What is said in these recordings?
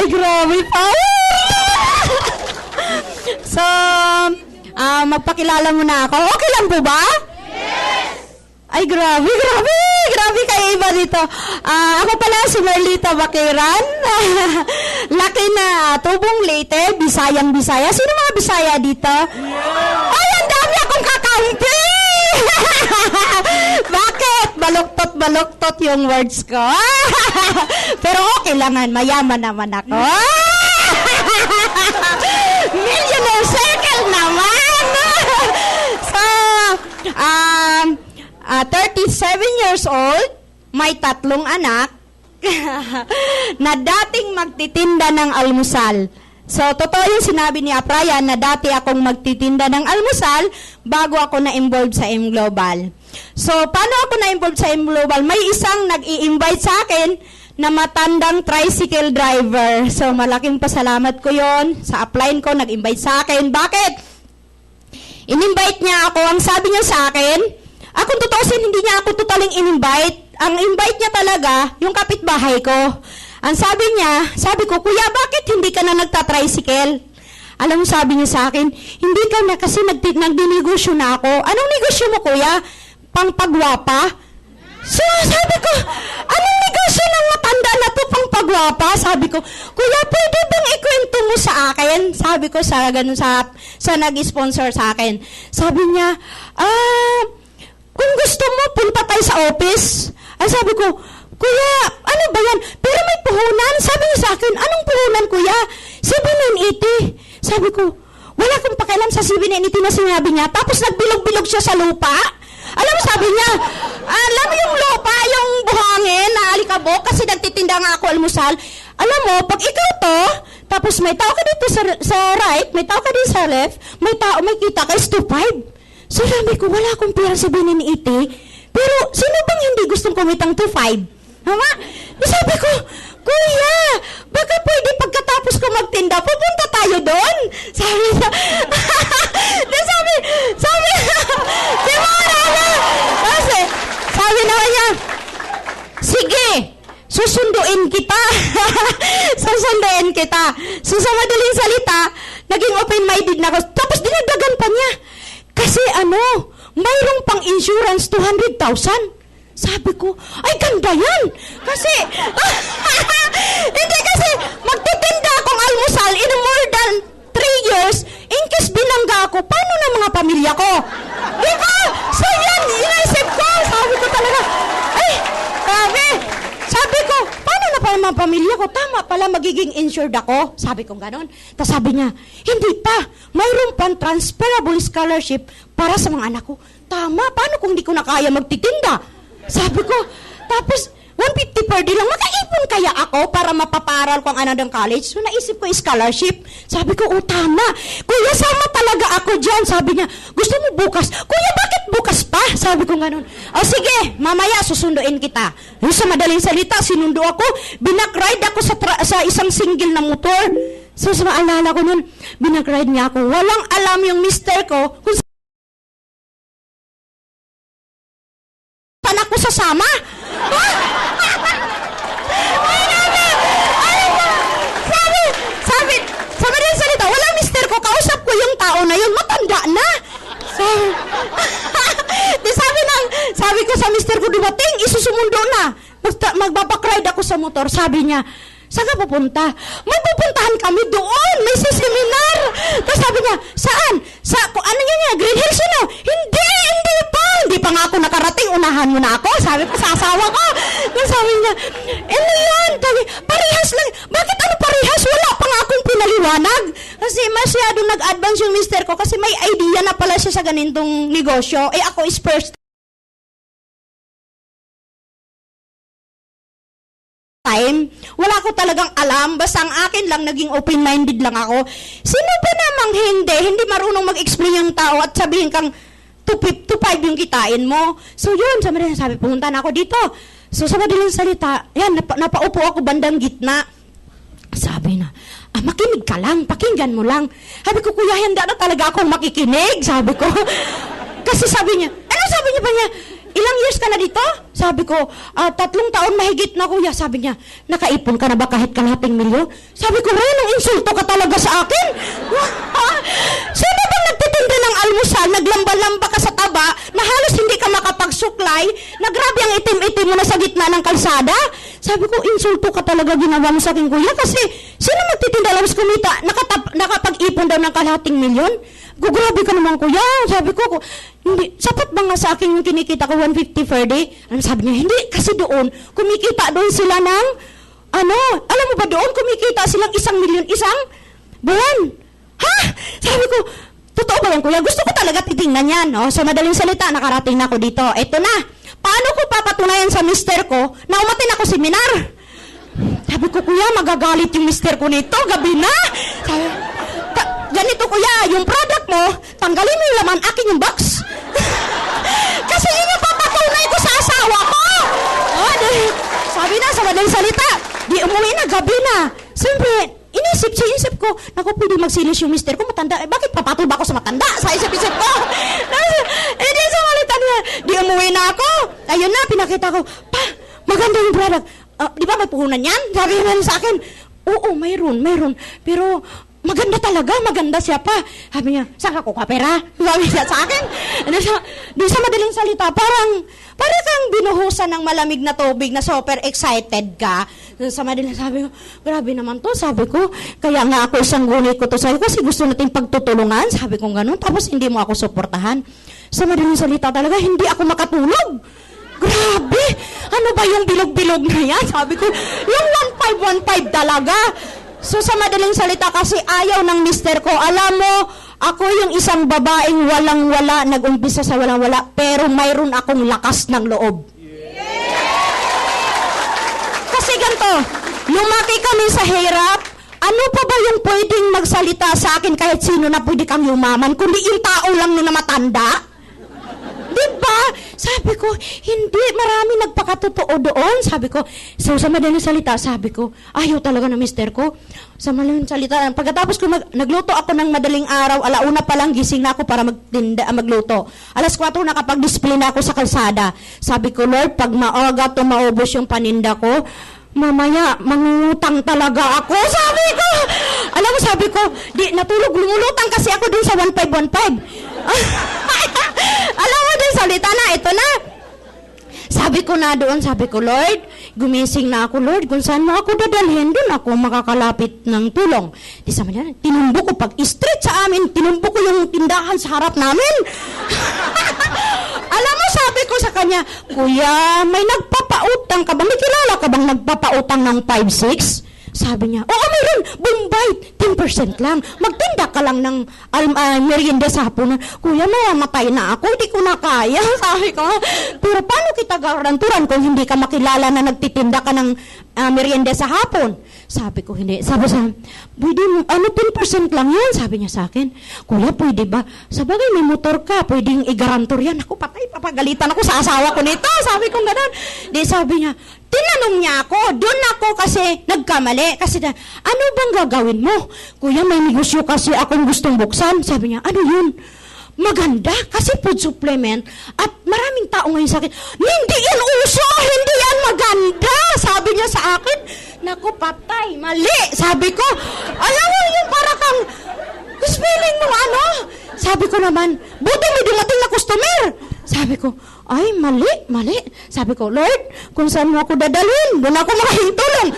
Ay, grabe pa. so, ah magpakilala mo na ako. Okay lang po ba? Ay, grabe, grabe. Grabe kayo iba dito. Ah, ako pala si Merlita Bakiran. Laki na tubong late, Bisayang Bisaya. Sino mga Bisaya dito? Ay, ang dami akong kakampi! Bakit? Baluktot, baluktot yung words ko. Pero okay lang, man. mayaman naman ako. Millionaire circle naman! so, um, ah, 37 years old, may tatlong anak, na dating magtitinda ng almusal. So, totoo yung sinabi ni Aprayan na dati akong magtitinda ng almusal bago ako na-involve sa M Global. So, paano ako na-involve sa M Global? May isang nag-i-invite sa akin na matandang tricycle driver. So, malaking pasalamat ko yon Sa upline ko, nag-invite sa akin. Bakit? In-invite niya ako. Ang sabi niya sa akin, akong tutusin, hindi niya ako totaling in-invite. Ang invite niya talaga, yung kapitbahay ko. Ang sabi niya, sabi ko, Kuya, bakit hindi ka na nagta-tricycle? Alam mo, sabi niya sa akin, hindi ka na kasi nagti- nagdinegosyo na ako. Anong negosyo mo, Kuya? Pangpagwapa? So, sabi ko, anong negosyo ng matanda na to pang pagwapa? Sabi ko, Kuya, pwede bang ikwento mo sa akin? Sabi ko sa ganun sa, sa nag-sponsor sa akin. Sabi niya, ah, kung gusto mo, punta tayo sa office. Ay, sabi ko, Kuya, ano ba yan? Pero may puhunan. Sabi niya sa akin, anong puhunan, Kuya? 780. Sabi ko, wala akong pakialam sa 780 na sinabi niya. Tapos nagbilog-bilog siya sa lupa. Alam mo, sabi niya, alam mo yung lupa, yung buhangin na alikabok, kasi nagtitinda nga ako almusal. Alam mo, pag ikaw to, tapos may tao ka dito sa, sa right, may tao ka dito sa left, may tao, may kita ka, is 2.5. So sabi ko, wala akong pera sa bininiiti. Pero sino bang hindi gustong kumitang 2.5? Tama? Di sabi ko, Kuya, baka pwede pagkatapos ko magtinda, pupunta tayo doon. Sabi niya, Di sabi, sabi, na. Kasi, sabi naman niya, sige, susunduin kita. susunduin kita. So, sa madaling salita, naging open-minded na ako. Tapos, dinagdagan pa niya. Kasi ano, mayroong pang insurance 200,000. Sabi ko, ay ganda yan. Kasi, hindi kasi, magtitinda akong almusal in more than 3 years, in case binangga ako, paano na mga pamilya ko? Di ba? So yan, inaisip ko. Sabi ko talaga, ay, grabe. Sabi ko, paano na pa mga pamilya ko? Tama pala, magiging insured ako. Sabi ko ganon. Tapos sabi niya, hindi pa. Mayroon pang transferable scholarship para sa mga anak ko. Tama, paano kung hindi ko na kaya magtitinda? Sabi ko, tapos 150 per day lang, makaipon kaya ako para mapaparal ko ang anak ng college? So naisip ko scholarship. Sabi ko, oh tama. Kuya, sama talaga ako dyan. Sabi niya, gusto mo bukas? Kuya, bakit bukas pa? Sabi ko ganun. O sige, mamaya susunduin kita. Yung sa madaling salita, sinundo ako. Binakride ako sa, sa isang single na motor. So sa maalala ko nun, binakride niya ako. Walang alam yung mister ko kung saan ako sasama. Ay, nabi! Ano ba? Sabi, sabi, sa madaling salita, wala mister ko, kausap ko yung tao na yun, matanda na. So, di sabi ng, sabi ko sa mister ko, dumating, isusumundo na. Basta magbabakride ako sa motor, sabi niya, Saan ka pupunta? May kami doon. May seminar. Tapos sabi niya, saan? Sa, kung ano yun niya? Green Hills yun oh. Hindi, hindi pa. Hindi pa nga ako nakarating. Unahan mo na ako. Sabi ko, sa asawa ko. Tapos sabi niya, ano yan? Sabi, parehas lang. Bakit ano parehas? Wala pa nga akong pinaliwanag. Kasi masyadong nag-advance yung mister ko kasi may idea na pala siya sa ganitong negosyo. Eh ako is first wala ko talagang alam. Basta ang akin lang, naging open-minded lang ako. Sino ba namang hindi? Hindi marunong mag-explain yung tao at sabihin kang 2.5 yung kitain mo. So yun, sabi na sabi, pumunta na ako dito. So sa madaling salita, yan, napa, napaupo ako bandang gitna. Sabi na, ah, makinig ka lang, pakinggan mo lang. Sabi ko, kuya, handa na talaga akong makikinig, sabi ko. Kasi sabi niya, ano sabi niya ba niya? Ilang years ka na dito? Sabi ko, "Ah, tatlong taon mahigit na kuya. Sabi niya, nakaipon ka na ba kahit kalahating milyon? Sabi ko, Ren, ang insulto ka talaga sa akin. Sino bang nagtitinda ng almusal, naglamba-lamba ka sa taba, na halos hindi ka makapagsuklay, na grabe ang itim-itim mo na sa gitna ng kalsada? Sabi ko, insulto ka talaga ginawa mo sa akin, kuya, kasi sino magtitinda labas kumita, nakatap, nakapag-ipon daw ng kalahating milyon? Gugrabe ka naman, kuya. Sabi ko, hindi, sapat ba nga sa akin yung kinikita ko 150 per day? Ano sabi niya, hindi, kasi doon, kumikita doon sila ng, ano, alam mo ba doon, kumikita silang isang milyon isang buwan. Ha? Sabi ko, totoo ba yan, kuya? Gusto ko talaga titingnan yan. Oh, sa madaling salita, nakarating na ako dito. Ito na. Paano ko papatunayan sa mister ko na umatin ako seminar? Sabi ko, kuya, magagalit yung mister ko nito. Gabi na. Sabi, "Ta- ganito, kuya, yung product mo, tanggalin mo yung laman, akin yung box. Kasi yun yung papatunay ko sa asawa ko. Oh, sabi na, sa madaling salita, di umuwi na, gabi na. Siyempre, inisip, sinisip ko, naku, pwede magsilis yung mister ko, matanda. Eh, bakit papatol ba ako sa matanda? Sa isip-isip ko. eh, di sa malita niya, di umuwi na ako. Ayun na, pinakita ko, pa, maganda yung product. Ah, di ba may puhunan yan? Sabi niya sa akin, oo, mayroon, mayroon. Pero, maganda talaga, maganda siya pa. Sabi niya, saan ka kuha pera? Sabi niya sa akin. Ano siya, di sa madaling salita, parang, parang kang binuhusan ng malamig na tubig na super excited ka. Sa madaling sabi ko, grabe naman to, sabi ko. Kaya nga ako isang gunit ko to sa'yo kasi gusto natin pagtutulungan. Sabi ko ganun, tapos hindi mo ako suportahan. Sa madaling salita talaga, hindi ako makatulog. Grabe! Ano ba yung bilog-bilog na yan? Sabi ko, yung 1515 talaga. So sa madaling salita kasi ayaw ng mister ko, alam mo, ako yung isang babaeng walang-wala, nag-umpisa sa walang-wala, pero mayroon akong lakas ng loob. Kasi ganito, lumaki kami sa hirap, ano pa ba yung pwedeng magsalita sa akin kahit sino na pwede kang yumaman, kundi yung tao lang na matanda? Di ba? Sabi ko, hindi, marami nagpakatotoo doon. Sabi ko, so sa madaling salita, sabi ko, ayaw talaga ng mister ko. Sa madaling salita, pagkatapos ko mag, nagluto ako ng madaling araw, alauna pa lang gising na ako para magtinda, magluto. Alas 4 nakapag-display na ako sa kalsada. Sabi ko, Lord, pag maaga to maubos yung paninda ko, mamaya, mangungutang talaga ako. Sabi ko, alam mo, sabi ko, di, natulog, lumulutang kasi ako dun sa 1515. alam mo din, salita na, ito na. Sabi ko na doon, sabi ko, Lord, gumising na ako, Lord, kung saan mo ako dadalhin, doon ako makakalapit ng tulong. Di sa manyan, tinumbo ko, pag street sa amin, tinumbo ko yung tindahan sa harap namin. Alam mo, sabi ko sa kanya, Kuya, may nagpapautang ka ba? May kilala ka bang nagpapautang ng 5-6? Sabi niya, oo, meron. Bombay, 10% lang. Magtinda ka lang ng um, uh, merienda sa hapon. Kuya, mamamatay na ako. Hindi ko na kaya. Sabi ko, pero paano kita garanturan kung hindi ka makilala na nagtitinda ka ng uh, merienda sa hapon? Sabi ko, hindi. Sabi sa pwede mo, ano, 10% lang yan. Sabi niya sa akin, Kuya, pwede ba? Sa bagay, may motor ka. Pwedeng igarantor yan. Ako, patay, papagalitan ako sa asawa ko nito. Sabi ko, ganun. Di, sabi niya, tinanong niya ako. Doon ako kasi nagkamali. Kasi, na, ano bang gagawin mo? Kuya, may negosyo kasi akong gustong buksan. Sabi niya, ano yun? Maganda kasi food supplement at maraming tao ngayon sa akin, hindi yan uso, hindi yan maganda. Sabi niya sa akin, naku patay, mali. Sabi ko, alam mo yung para kang, spelling mo ano? Sabi ko naman, buti may dumating na customer. Sabi ko, ay, mali, mali. Sabi ko, Lord, kung saan mo ako dadalhin, doon ako makahintulong.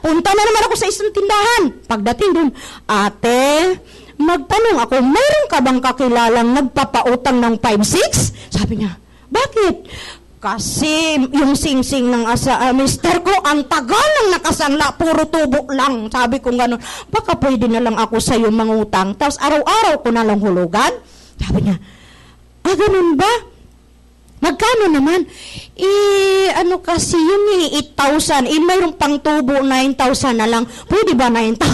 Punta na naman ako sa isang tindahan. Pagdating doon, ate, magtanong ako, mayroon ka bang kakilalang nagpapautang ng 5-6? Sabi niya, bakit? Kasi yung sing-sing ng asa, ah, mister ko, ang tagal ng nakasanla, puro tubo lang. Sabi ko gano'n, baka pwede na lang ako sa'yo mangutang, tapos araw-araw ko na lang hulugan. Sabi niya, ah, ganun ba? Magkano naman? Eh, ano kasi yun eh, 8,000. Eh, mayroong pang tubo, 9,000 na lang. Pwede ba 9,000?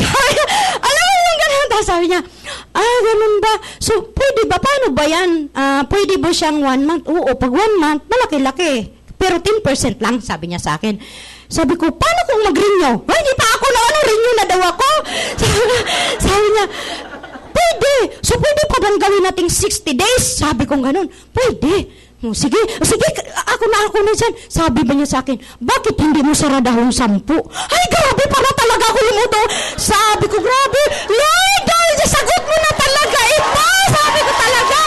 Sabi niya, alam mo yung ganun. Tapos sabi niya, ah, ganun ba? So, pwede ba? Paano ba yan? Ah, pwede ba siyang one month? Oo, pag one month, malaki-laki. Pero 10% lang, sabi niya sa akin. Sabi ko, paano kung mag-renew? Ay, hindi pa ako na ano, renew na daw ako. Sabi niya, Pwede. So, pwede pa bang gawin nating 60 days? Sabi ko ganun. Pwede. Oh, sige, sige, ako na, ako na dyan. Sabi ba niya sa akin, bakit hindi mo saradahong sampu? Ay, grabe pala talaga ako lumuto. Sabi ko, grabe, Lord, sa sagot mo na talaga ito. Sabi ko talaga,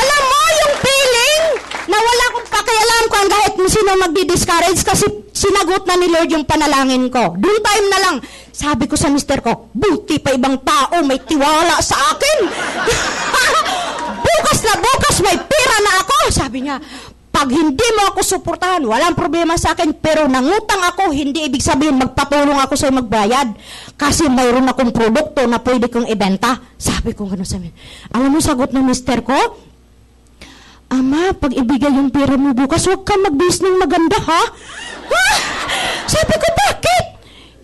alam mo yung feeling na wala akong pakialam kung kahit sino magdi-discourage kasi sinagot na ni Lord yung panalangin ko. Doon time na lang, sabi ko sa mister ko, buti pa ibang tao may tiwala sa akin. bukas na bukas may pera na ako. Sabi niya, pag hindi mo ako suportahan, walang problema sa akin, pero nangutang ako, hindi ibig sabihin magpatulong ako sa'yo magbayad. Kasi mayroon akong produkto na pwede kong ibenta. Sabi ko gano'n sa. Alam mo, sagot ng mister ko, Ama, pag ibigay yung pera mo bukas, huwag ka mag-bis ng maganda, ha? Ha? Sabi ko, bakit?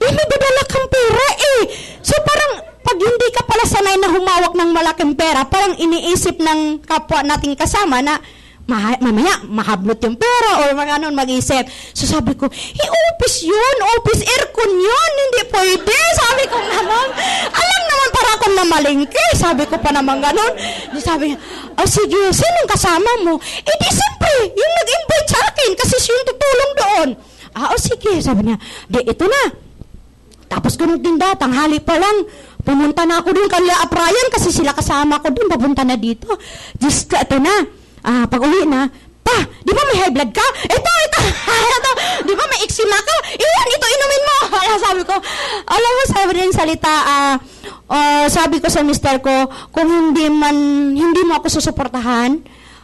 Eh, may dadala kang pera, eh. So, parang, pag hindi ka pala sanay na humawak ng malaking pera, parang iniisip ng kapwa nating kasama na, maha- mamaya, mahablot yung pera or mga ano, mag-isip. So, sabi ko, eh, office yun, office aircon yun, hindi pwede. Sabi ko naman, alam naman para akong namalingki. Sabi ko pa naman ganun. Di sabi niya, oh sige, sinong kasama mo? Eh di siyempre, yung nag-invite sa akin kasi siya yung tutulong doon. Ah, oh sige, sabi niya, di ito na. Tapos ko nung tinda, tanghali pa lang, pumunta na ako dun kanila Aprayan kasi sila kasama ko dun, papunta na dito. Just, ito na, ah, pag uwi na, pa, di ba may high blood ka? Ito, ito, ito, di ba may eczema ka? Iyan, ito, inumin mo. Kaya sabi ko, alam mo, sabi rin salita, ah, ah, sabi ko sa mister ko, kung hindi man, hindi mo ako susuportahan,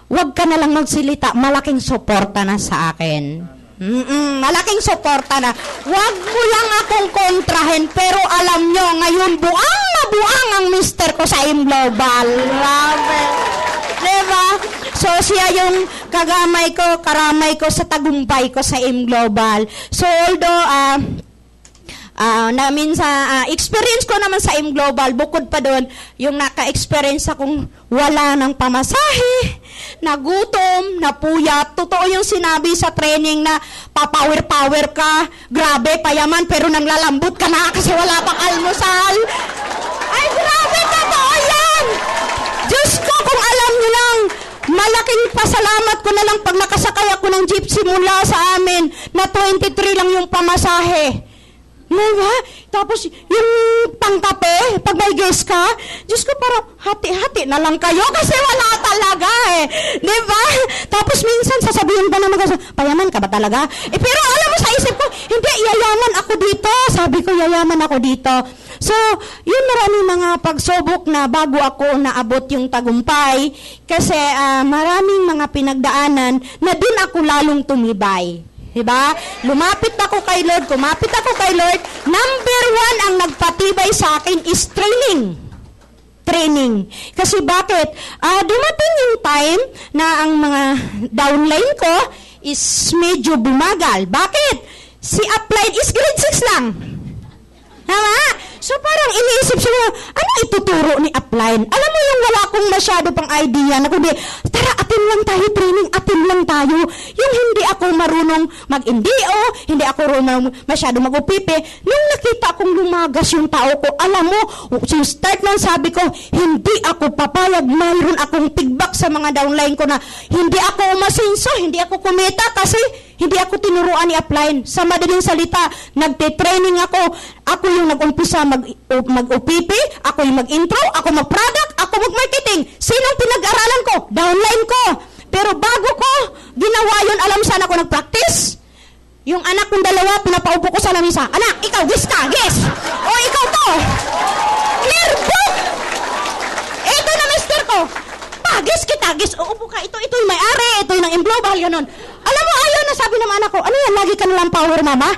wag ka na lang magsilita, malaking suporta na sa akin. Mm-mm, malaking suporta na. Wag mo lang akong kontrahin, pero alam nyo, ngayon buang na buang ang mister ko sa M Global. Grabe. Diba? So, siya yung kagamay ko, karamay ko sa tagumpay ko sa M Global. So, although, ah, Ah, namin sa ah, experience ko naman sa M Global, bukod pa doon, yung naka-experience akong wala ng pamasahe, nagutom, napuyat. Totoo yung sinabi sa training na papower-power ka, grabe, payaman, pero nanglalambot ka na kasi wala pang almusal. Ay, grabe, totoo yan! Diyos ko, kung alam niyo lang, malaking pasalamat ko na lang pag nakasakay ako ng jeep simula sa amin na 23 lang yung pamasahe. Diba? Tapos, yung pangkape, pag may guest ka, Diyos ko, parang hati-hati na lang kayo kasi wala talaga eh. Diba? Tapos minsan, sasabihin ba naman kasi, payaman ka ba talaga? Eh, pero alam mo sa isip ko, hindi, yayaman ako dito. Sabi ko, yayaman ako dito. So, yun maraming mga pagsubok na bago ako naabot yung tagumpay kasi ah, maraming mga pinagdaanan na din ako lalong tumibay. Diba? Lumapit ako kay Lord, kumapit ako kay Lord. Number one ang nagpatibay sa akin is training. Training. Kasi bakit? Ah, dumating yung time na ang mga downline ko is medyo bumagal. Bakit? Si upline is grade 6 lang. Tama? So parang iniisip siya, ano ituturo ni upline? Alam mo yung wala akong masyado pang idea na kundi, tara, atin lang tayo training, atin lang tayo. Yung hindi ako marunong mag-indio, hindi ako marunong masyado mag-upipi, nung nakita kong lumagas yung tao ko, alam mo, yung start lang sabi ko, hindi ako papayag, mayroon akong feedback sa mga downline ko na hindi ako umasinso, hindi ako kumita kasi hindi ako tinuruan ni upline. Sa madaling salita, nagte-training ako. Ako yung nag-umpisa mag, mag-UPP, ako yung mag-intro, ako mag-product, ako mag-marketing. Sinong pinag-aralan ko? Downline ko. Pero bago ko ginawa yun, alam saan ako nag-practice? Yung anak kong dalawa, pinapaupo ko sa lamisa. Anak, ikaw, guess ka, guess. O, ikaw to. Clear book. Ito na, mister ko. Pa, guess kita, guess. O, upo ka. Ito, ito yung may-ari. Ito yung ng global, ganun. Alam mo, ayaw na sabi ng anak ko, ano yan, lagi ka nalang power, mama?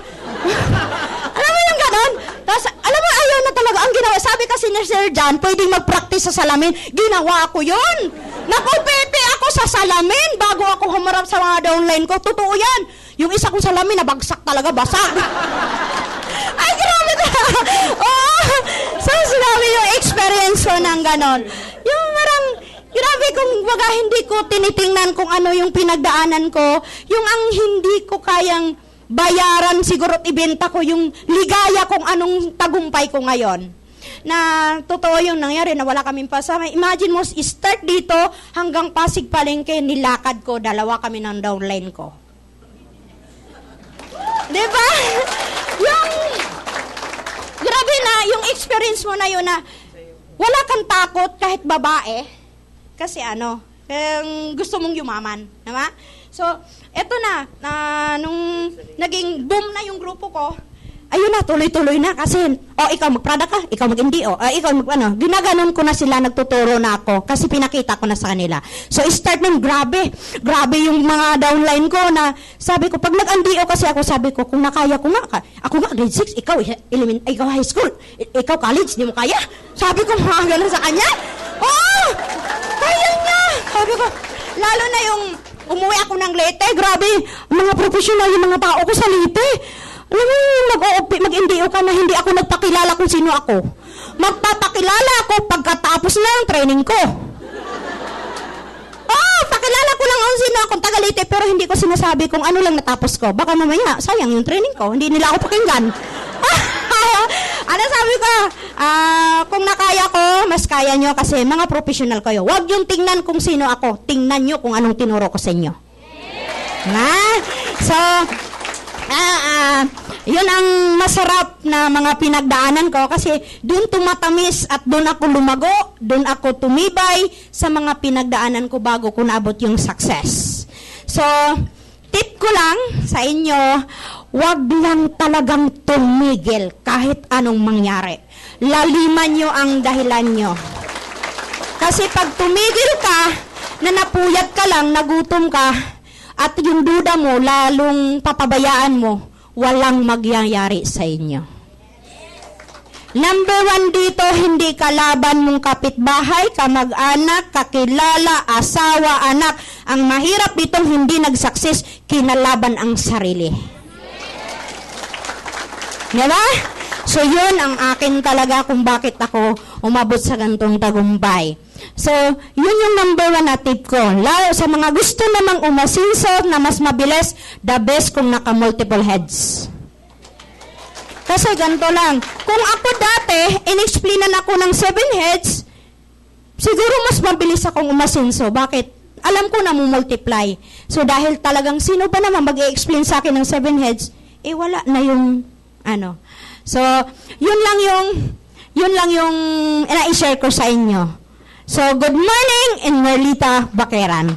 alam mo yung ganon? Tapos, alam mo, ayaw na talaga ang ginawa. Sabi kasi ni Sir John, pwedeng mag-practice sa salamin. Ginawa ko yun. Sa salamin bago ako humarap sa mga downline ko. Totoo yan. Yung isa kong salamin, nabagsak talaga, basag. Ay, grabe na. Oo. So, sinabi yung experience ko ng ganon. Yung marang, grabe kung baga hindi ko tinitingnan kung ano yung pinagdaanan ko. Yung ang hindi ko kayang bayaran siguro ibenta ko yung ligaya kung anong tagumpay ko ngayon. Na totoo yung nangyari na wala kaming pasama. Imagine mo, start dito hanggang Pasig Palengke, nilakad ko, dalawa kami ng downline ko. Di ba? yung, grabe na, yung experience mo na yun na, wala kang takot kahit babae. Kasi ano, kung gusto mong yumaman. Diba? So, eto na, na nung naging boom na yung grupo ko, ayun na, tuloy-tuloy na kasi, o ikaw magprada ka, ikaw mag-hindi, o ah, ikaw mag, ano, ginaganon ko na sila, nagtuturo na ako kasi pinakita ko na sa kanila. So, start nun, grabe, grabe yung mga downline ko na sabi ko, pag nag-andio kasi ako, sabi ko, kung nakaya ko nga, ako nga, grade 6, ikaw, element, ikaw high school, i- ikaw college, di mo kaya? Sabi ko, mga ganun sa kanya. Oo! Kaya niya! Sabi ko, lalo na yung umuwi ako ng Leyte, grabe, mga professional yung mga tao ko sa Leyte. Alam mo, mag-OOP, mag-NDO ka na hindi ako nagpakilala kung sino ako. Magpapakilala ako pagkatapos na ng training ko. Oo, pakilala ko lang kung sino akong taga Leyte, pero hindi ko sinasabi kung ano lang natapos ko. Baka mamaya, sayang yung training ko, hindi nila ako pakinggan. ano sabi ko? Ah, kung nakaya ko, mas kaya nyo kasi mga professional kayo. Huwag yung tingnan kung sino ako. Tingnan nyo kung anong tinuro ko sa inyo. Na? So, ah, ah, yun ang masarap na mga pinagdaanan ko kasi doon tumatamis at doon ako lumago, doon ako tumibay sa mga pinagdaanan ko bago ko naabot yung success. So, tip ko lang sa inyo, wag lang talagang tumigil kahit anong mangyari. Laliman nyo ang dahilan nyo. Kasi pag tumigil ka, na napuyat ka lang, nagutom ka, at yung duda mo, lalong papabayaan mo, walang magyayari sa inyo. Number one dito, hindi kalaban mong kapitbahay, kamag-anak, kakilala, asawa, anak. Ang mahirap ditong hindi nagsakses, kinalaban ang sarili. Diba? So, yun ang akin talaga kung bakit ako umabot sa gantong tagumpay. So, yun yung number one na tip ko. Lalo sa mga gusto namang umasinso na mas mabilis, the best kung naka-multiple heads. Kasi ganito lang, kung ako dati, in-explainan ako ng seven heads, siguro mas mabilis akong umasinso. Bakit? Alam ko na multiply. So dahil talagang sino ba naman mag explain sa akin ng seven heads, eh wala na yung ano. So, yun lang yung yun lang yung i-share ko sa inyo. So, good morning in Merlita Bakeran.